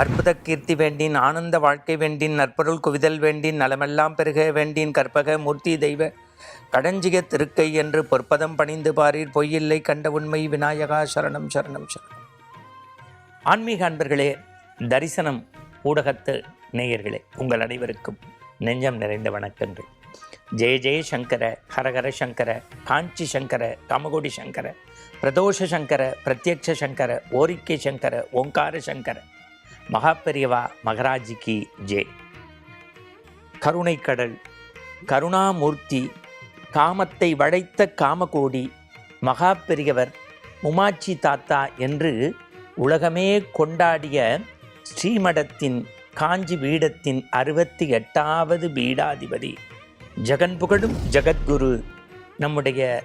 அற்புத கீர்த்தி வேண்டின் ஆனந்த வாழ்க்கை வேண்டின் நற்பொருள் குவிதல் வேண்டின் நலமெல்லாம் பெருக வேண்டின் கற்பக மூர்த்தி தெய்வ கடஞ்சிக திருக்கை என்று பொற்பதம் பணிந்து பாரீர் பொய்யில்லை கண்ட உண்மை விநாயகா சரணம் சரணம் சரணம். ஆன்மீக அன்பர்களே தரிசனம் ஊடகத்து நேயர்களே உங்கள் அனைவருக்கும் நெஞ்சம் நிறைந்த வணக்கங்கள். ஜெய ஜெய சங்கர ஹரஹர சங்கர காஞ்சி சங்கர காமகோடி சங்கர பிரதோஷ சங்கர பிரத்யக்ஷ சங்கர ஓரிக்கை சங்கர ஓங்கார சங்கர. மகாபெரியவா மகராஜிக்கு ஜே. கருணைக்கடல் கருணாமூர்த்தி காமத்தை வளைத்த காமகோடி மகாபெரியவர் உமாச்சி தாத்தா என்று உலகமே கொண்டாடிய ஸ்ரீமடத்தின் காஞ்சி பீடத்தின் அறுபத்தி எட்டாவது பீடாதிபதி. ஜெகன் புகழும் ஜெகத்குரு நம்முடைய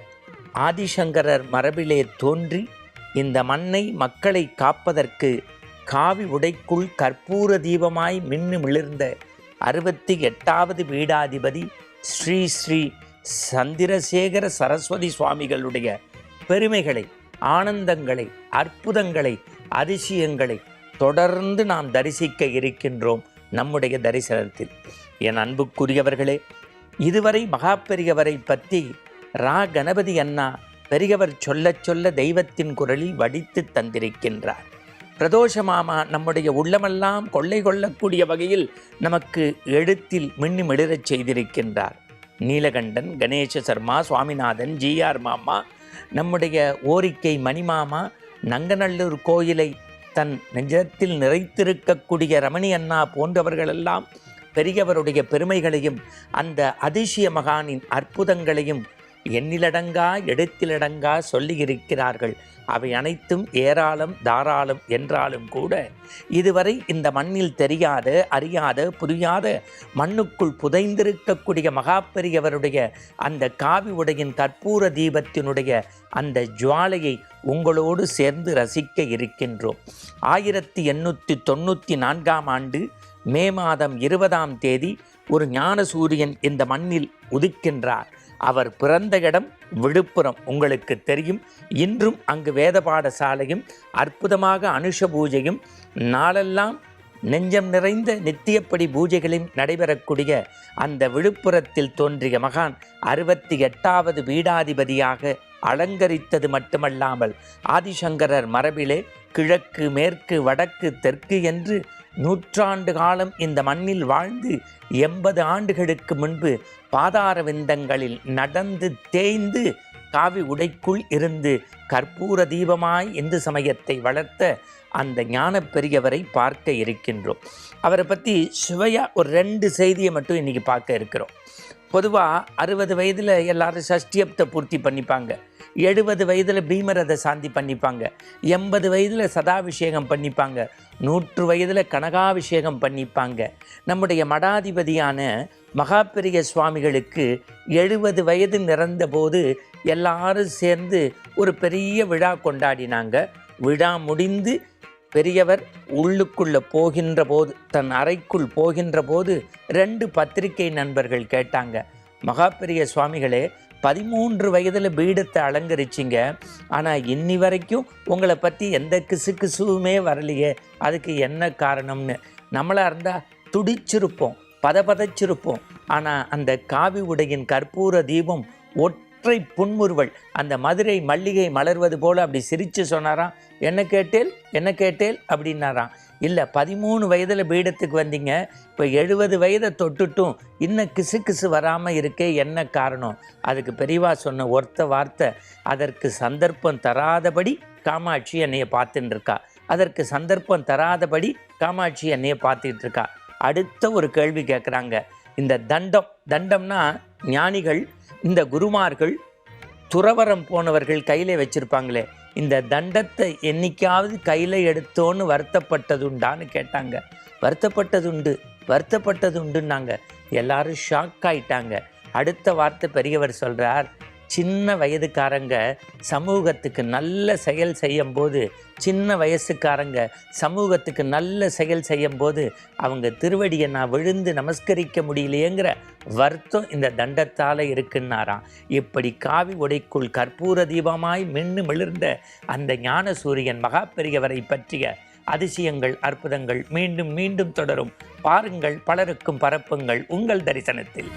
ஆதிசங்கரர் மரபிலே தோன்றி இந்த மண்ணை மக்களை காப்பதற்கு காவி உடைக்குள் கற்பூர தீபமாய் மின்னு மிளிர்ந்த அறுபத்தி எட்டாவது பீடாதிபதி ஸ்ரீ ஸ்ரீ சந்திரசேகர சரஸ்வதி சுவாமிகளுடைய பெருமைகளை ஆனந்தங்களை அற்புதங்களை அதிசயங்களை தொடர்ந்து நாம் தரிசிக்க இருக்கின்றோம் நம்முடைய தரிசனத்தில். என் அன்புக்குரியவர்களே இதுவரை மகாபெரியவரை பற்றி ரா. கணபதி அண்ணா பெரியவர் சொல்லச் சொல்ல தெய்வத்தின் குரலில் வடித்து தந்திருக்கின்றார். பிரதோஷ மாமா நம்முடைய உள்ளமெல்லாம் கொள்ளை கொள்ளக்கூடிய வகையில் நமக்கு எழுத்தில் மின்னி மிளிரச் செய்திருக்கின்றார். நீலகண்டன் கணேச சர்மா சுவாமிநாதன் ஜிஆர் மாமா நம்முடைய ஓரிக்கை மணிமாமா நங்கநல்லூர் கோயிலை தன் நெஞ்சத்தில் நிறைத்திருக்கக்கூடிய ரமணி அண்ணா போன்றவர்களெல்லாம் பெரியவருடைய பெருமைகளையும் அந்த அதிசய மகானின் அற்புதங்களையும் எண்ணிலடங்கா எடுத்திலடங்கா சொல்லியிருக்கிறார்கள். அவை அனைத்தும் ஏராளம் தாராளம் என்றாலும் கூட இதுவரை இந்த மண்ணில் தெரியாத அறியாத புரியாத மண்ணுக்குள் புதைந்திருக்கக்கூடிய மகாபெரியவருடைய அந்த காவி உடையின் கற்பூர தீபத்தினுடைய அந்த ஜுவாலையை உங்களோடு சேர்ந்து ரசிக்க இருக்கின்றோம். ஆயிரத்தி எண்ணூற்றி தொண்ணூற்றி நான்காம் ஆண்டு மே மாதம் இருபதாம் தேதி ஒரு ஞான சூரியன் இந்த மண்ணில் உதிக்கின்றார். அவர் பிறந்த இடம் விழுப்புரம். உங்களுக்கு தெரியும். இன்றும் அங்கு வேத பாடசாலையும் அற்புதமாக அனுஷ பூஜையும் நாளெல்லாம் நெஞ்சம் நிறைந்த நித்தியப்படி பூஜைகளும் நடைபெறக்கூடிய அந்த விழுப்புரத்தில் தோன்றிய மகான் அறுபத்தி எட்டாவது பீடாதிபதியாக அலங்கரித்தது மட்டுமல்லாமல் ஆதிசங்கரர் மரபிலே கிழக்கு மேற்கு வடக்கு தெற்கு என்று நூற்றாண்டு காலம் இந்த மண்ணில் வாழ்ந்து எண்பது ஆண்டுகளுக்கு முன்பு பாதார விந்தங்களில் நடந்து தேய்ந்து காவி உடைக்குள் இருந்து கற்பூர தீபமாய் இந்து சமயத்தை வளர்த்த அந்த ஞான பெரியவரை பார்க்க இருக்கின்றோம். அவரை பற்றி சுவையாக ஒரு ரெண்டு செய்தியை மட்டும் இன்றைக்கி பார்க்க இருக்கிறோம். பொதுவாக அறுபது வயதில் எல்லாரும் சஷ்டியப்தை பூர்த்தி பண்ணிப்பாங்க. எழுபது வயதில் பீமரத சாந்தி பண்ணிப்பாங்க. எண்பது வயதில் சதாபிஷேகம் பண்ணிப்பாங்க. நூற்று வயதில் கனகாபிஷேகம் பண்ணிப்பாங்க. நம்முடைய மடாதிபதியான மகாபெரிய சுவாமிகளுக்கு எழுபது வயது நிறந்தபோது எல்லாரும் சேர்ந்து ஒரு பெரிய விழா கொண்டாடினாங்க. விழா முடிந்து பெரியவர் உள்ளுக்குள்ளே போகின்ற போது தன் அறைக்குள் போகின்ற போது ரெண்டு பத்திரிகை நண்பர்கள் கேட்டாங்க. மகாபெரிய சுவாமிகளே பதிமூன்று வயதில் பீடத்தை அலங்கரிச்சிங்க. ஆனால் இன்னி வரைக்கும் உங்களை பற்றி எந்த கிசு கிசுவுமே வரலையே. அதுக்கு என்ன காரணம்னு? நம்மளாக இருந்தால் துடிச்சிருப்போம் பதபதச்சிருப்போம். ஆனால் அந்த காவி உடையின் கற்பூர தீபம் ஒற்றை புன்முறுவல். அந்த மதுரை மல்லிகை மலர்வது போல் அப்படி சிரித்து சொன்னாராம். என்ன கேட்டேல்? என்ன கேட்டேல்? அப்படின்னாராம். இல்லை பதிமூணு வயதில் பீடத்துக்கு வந்தீங்க. இப்போ எழுபது வயதை தொட்டுட்டும். இன்னும் கிசு கிசு வராமல் இருக்கே என்ன காரணம்? அதுக்கு பெரியவா சொன்ன ஒருத்த வார்த்தை அதற்கு சந்தர்ப்பம் தராதபடி காமாட்சி என்னையை பார்த்துட்டு இருக்கா அதற்கு சந்தர்ப்பம் தராதபடி காமாட்சி என்னையை பார்த்துட்டு இருக்கா அடுத்த ஒரு கேள்வி கேட்குறாங்க இந்த தண்டம் தண்டம்னா ஞானிகள் இந்த குருமார்கள் துறவரம் போனவர்கள் கையில் வச்சுருப்பாங்களே இந்த தண்டத்தை என்னைக்காவது கையில் எடுத்தோன்னு வருத்தப்பட்டதுண்டான்னு கேட்டாங்க. வருத்தப்பட்டதுண்டு வருத்தப்பட்டதுண்டுன்னாங்க. எல்லாரும் ஷாக் ஆயிட்டாங்க. அடுத்த வார்த்தை பெரியவர் சொல்கிறார் சின்ன வயதுக்காரங்க சமூகத்துக்கு நல்ல செயல் செய்யும் போது சின்ன வயசுக்காரங்க சமூகத்துக்கு நல்ல செயல் செய்யும் போது அவங்க திருவடியை நான் விழுந்து நமஸ்கரிக்க முடியலையேங்கிற வருத்தம் இந்த தண்டத்தால் இருக்குன்னாராம். இப்படி காவி உடைக்குள் கற்பூர தீபமாய் மின்னு மிளிர்ந்த அந்த ஞான சூரியன் மகாபெரியவரை பற்றிய அதிசயங்கள் அற்புதங்கள் மீண்டும் மீண்டும் தொடரும். பாருங்கள் பலருக்கும் பரப்புங்கள் உங்கள் தரிசனத்தில்.